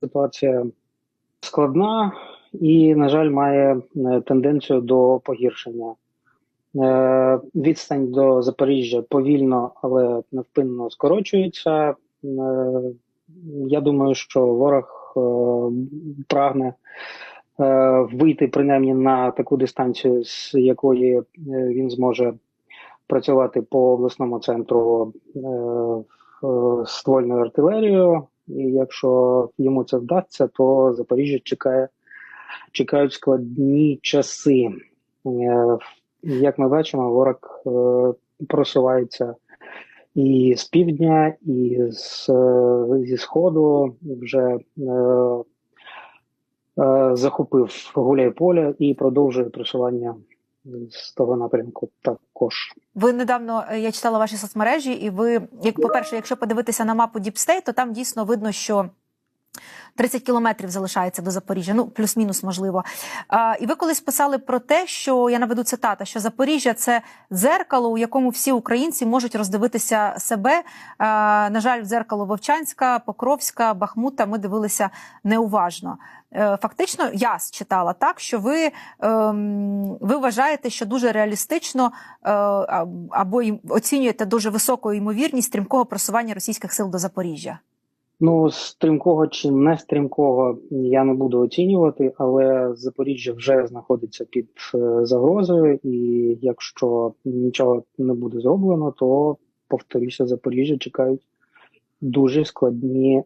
Ситуація складна і, на жаль, має е, тенденцію до погіршення. Е, Відстань до Запоріжжя повільно, але невпинно скорочується. Е, Я думаю, що ворог прагне вийти принаймні на таку дистанцію, з якої він зможе працювати по обласному центру ствольною артилерією. І якщо йому це вдасться, то Запоріжжя чекає, чекають складні часи. Е, Як ми бачимо, ворог е, просувається і з півдня, і з, е, зі сходу вже захопив Гуляйполе і продовжує просування з того напрямку також. Ви недавно е, я читала ваші соцмережі, і ви, як по-перше, якщо подивитися на мапу Діпстей, то там дійсно видно, що 30 кілометрів залишається до Запоріжжя, ну плюс-мінус можливо. А, і ви колись писали про те, що я наведу цитата, що Запоріжжя це дзеркало, у якому всі українці можуть роздивитися себе. А, на жаль, дзеркало Вовчанська, Покровська, Бахмута ми дивилися неуважно. Е, Фактично, я читала так, що ви, ем, ви вважаєте, що дуже реалістично е, або оцінюєте дуже високу ймовірність стрімкого просування російських сил до Запоріжжя. Ну, стрімкого чи не стрімкого я не буду оцінювати, але Запоріжжя вже знаходиться під е, загрозою, і якщо нічого не буде зроблено, то повторюся, Запоріжжя чекають дуже складні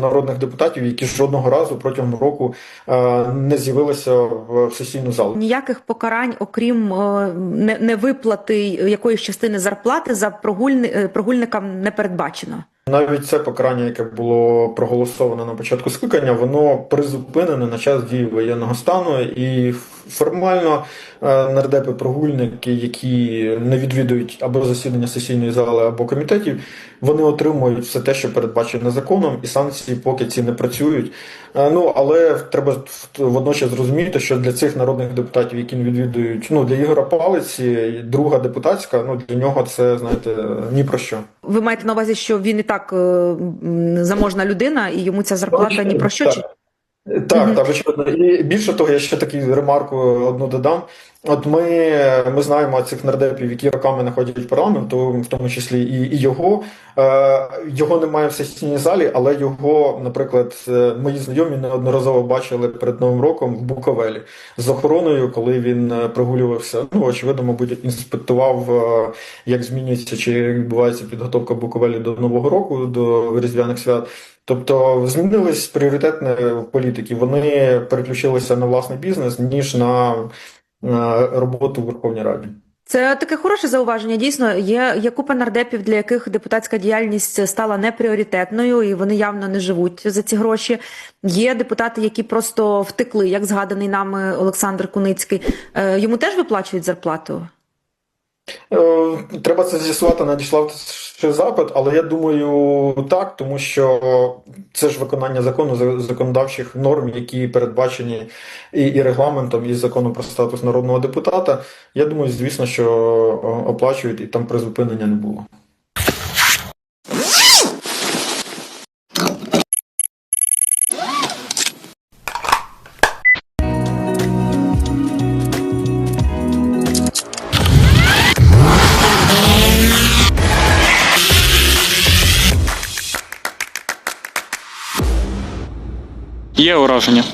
народних депутатів, які жодного разу протягом року е, не з'явилися в сесійну залу. Ніяких покарань, окрім е, не- невиплати якоїсь частини зарплати за прогульни, прогульникам не передбачено. Навіть це покарання, яке було проголосовано на початку скликання, воно призупинене на час дії воєнного стану, і формально е, нардепи прогульники, які не відвідують або засідання сесійної зали, або комітетів, вони отримують все те, що передбачено законом, і санкції поки ці не працюють. Е, Ну але треба водночас зрозуміти, що для цих народних депутатів, які не відвідують, ну для Ігора Палиці, друга депутатська, ну для нього це знаєте ні про що. Ви маєте на увазі, що він і так е, заможна людина, і йому ця зарплата ні про що Так. чи Так, Мгм. так, очевидно. І більше того, я ще таку ремарку одну додам. От ми, ми знаємо цих нардепів, які роками находять в парламенту, в тому числі і, і його. Е, його немає в сесійній залі, але його, наприклад, е, мої знайомі неодноразово бачили перед Новим роком в Буковелі з охороною, коли він е, прогулювався. Ну, очевидно, мабуть, інспектував, е, як змінюється чи відбувається підготовка Буковелі до Нового року, до Різдвяних свят. Тобто змінились пріоритетні політики. Вони переключилися на власний бізнес ніж на роботу в Верховній Раді. Це таке хороше зауваження. Дійсно, є, є купа нардепів, для яких депутатська діяльність стала непріоритетною, і вони явно не живуть за ці гроші. Є депутати, які просто втекли, як згаданий нами Олександр Куницький. Е, Йому теж виплачують зарплату. Е, Треба це з'ясувати, надіслав ще запит, але я думаю, так, тому що це ж виконання закону, законодавчих норм, які передбачені і, і регламентом, і законом про статус народного депутата. Я думаю, звісно, що оплачують і там призупинення не було. Є ураження.